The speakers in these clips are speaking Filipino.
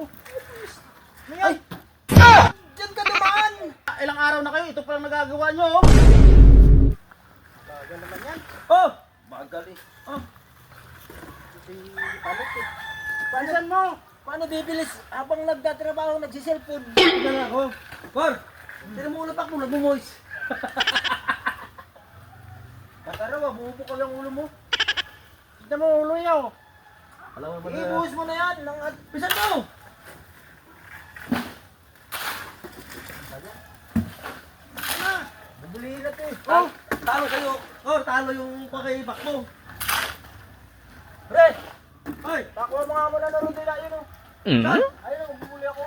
Oh, Ngayon, Diyan ka naman! ilang araw na kayo, ito pa lang nagagawa nyo, oh. Bagal naman yan. Oh, Bagal eh. oh, Si Palit eh. pansan mo. Paano bibilis habang nagtatrabaho, nagsiselfon? Tignan nga ako. Por, tinan mo ulo pa mo, nagmumoys. Kakarawa, bubuko ka lang ulo mo. Tignan mo ulo niya, oh. Alam mo naman na... Ibuhos mo na yan. Pisan mo! Ano? Bubuli na to eh. Oh, talo kayo. Oh, talo yung pakibak mo. Pre! Hoy, Pakuha mo nga muna na rin nila yun oh. saan? Ayun oh, bubuli ako.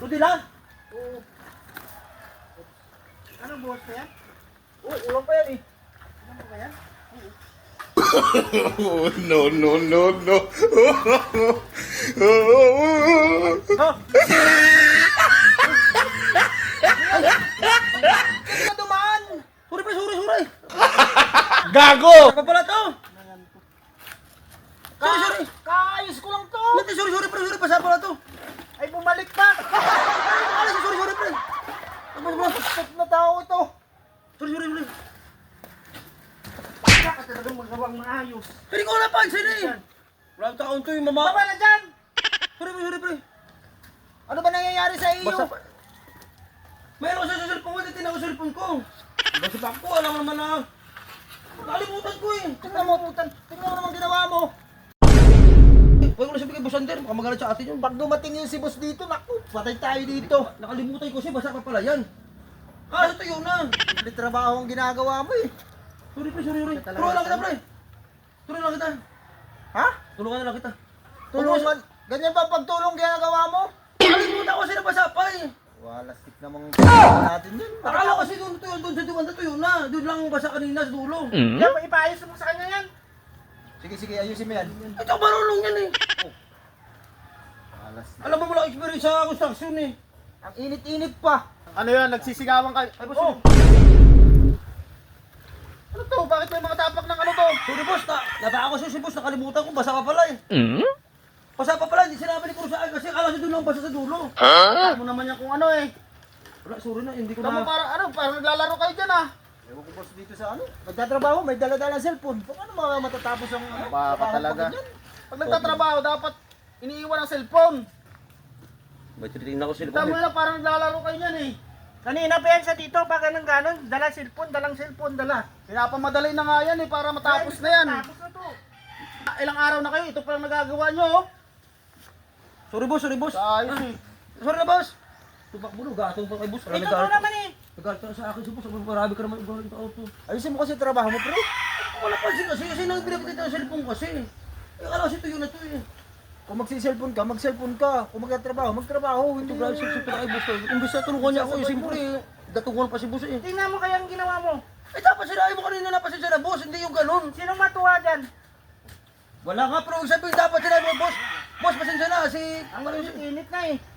Tuti lang. Oo. Anong buhat pa yan? Oh, ulang pa yan eh. Ano ba yan? Oh, no, no, no, no. Oh, Diyan Gago! Ano pa pala to? Ka Sorry, sorry. Kaayos ko lang to! Hindi, suri, suri, pre, suri, pasa pala to. Ay, bumalik pa! Ano suri, suri, pre? Ano ba? Suspect na tao ito! Suri, suri, suri. Baka talagang magawang maayos. Hindi ko napansin eh. Wala taon to yung mama. Baba na dyan! Suri, pre, suri, pre. Ano ba nangyayari sa iyo? Basta pa. Mayroon ko sa cellphone ko, sa cellphone ko. Basta pa ko, alam naman na. Nakalimutan ko eh. Tingnan mo, putan. Tingnan mo naman ginawa mo. Huwag ko na sabi kay Bosander, baka magalit sa atin yun. Pag dumating yung si boss dito, naku, patay tayo dito. Nakalimutan ko siya, basta pa pala yan. Ah, ito yun na. Hindi trabaho ang ginagawa mo eh. Sorry, pre, sorry, sorry. Talaga Tulungan lang kita, pre. Tulungan lang kita. Ha? Tulungan na lang kita. Tulungan. Ganyan ba pagtulong ginagawa mo? Nakalimutan ko siya na basa pa eh. Wala, stick namang natin yun. Akala ko kasi doon to yun, doon sa diwan na to yun na. Doon lang basa kanina sa dulo. Yan, ipaayos mo sa kanya yan. Sige, sige, ayusin mo yan. Ito, marunong yan eh. Wala, stick. Alam mo wala experience sa construction eh. Ang init-init pa. Ano yan? Nagsisigawan kayo? Ay, boss, Oh! Ano to? Bakit may mga tapak ng ano to? sorry boss, na, naba ako sa si boss, nakalimutan ko, basa pa pala eh. Basa pa pala, hindi sinabi ni Kuro sa akin kasi akala ko doon lang basa sa dulo. Alam mo naman yan kung ano eh. Wala, sorry na, hindi ko Tama na... parang ano, parang naglalaro kayo dyan ah. Ewan ko boss dito sa ano. Nagtatrabaho, may dala-dala cellphone. Paano mga matatapos ang ano? Baka talaga. pag nagtatrabaho, dapat iniiwan ang cellphone. May tinitingnan ko sila. Tama na parang naglalaro kayo yan eh. Kanina pa yan sa dito, baka nang ganon, dala cellphone, dalang cellphone, dala. Pinapamadali na nga yan eh, para matapos na yan. Tapos na to. Ah, Ilang araw na kayo, ito pa lang nagagawa nyo oh. Sorry boss, sorry boss. Ayos eh. Sorry na boss. Tubak mo no, gatong pa kay boss. Ito to naman eh. Nagalit ka na sa akin si boss. Marami ka naman galit sa auto. Ayusin mo kasi trabaho mo, pre. Wala pa kasi kasi nang pinapakita ang cellphone kasi. Eh, akala kasi tuyo na to eh. Kung magsi-cellphone ka, mag-cellphone ka. Kung magtatrabaho, magtrabaho. Hindi grabe sa sa kay boss. Imbes na tulungan niya ako, eh, siyempre, datungan pa si boss eh. Tingnan mo kaya ang ginawa mo. Eh, dapat sinabi mo kanina na pasensya na boss, hindi yung ganun. Sinong matuwa dyan? Wala nga, pero sabihin dapat mo, boss. Boss, pasensya na, si... Ang init-init na eh.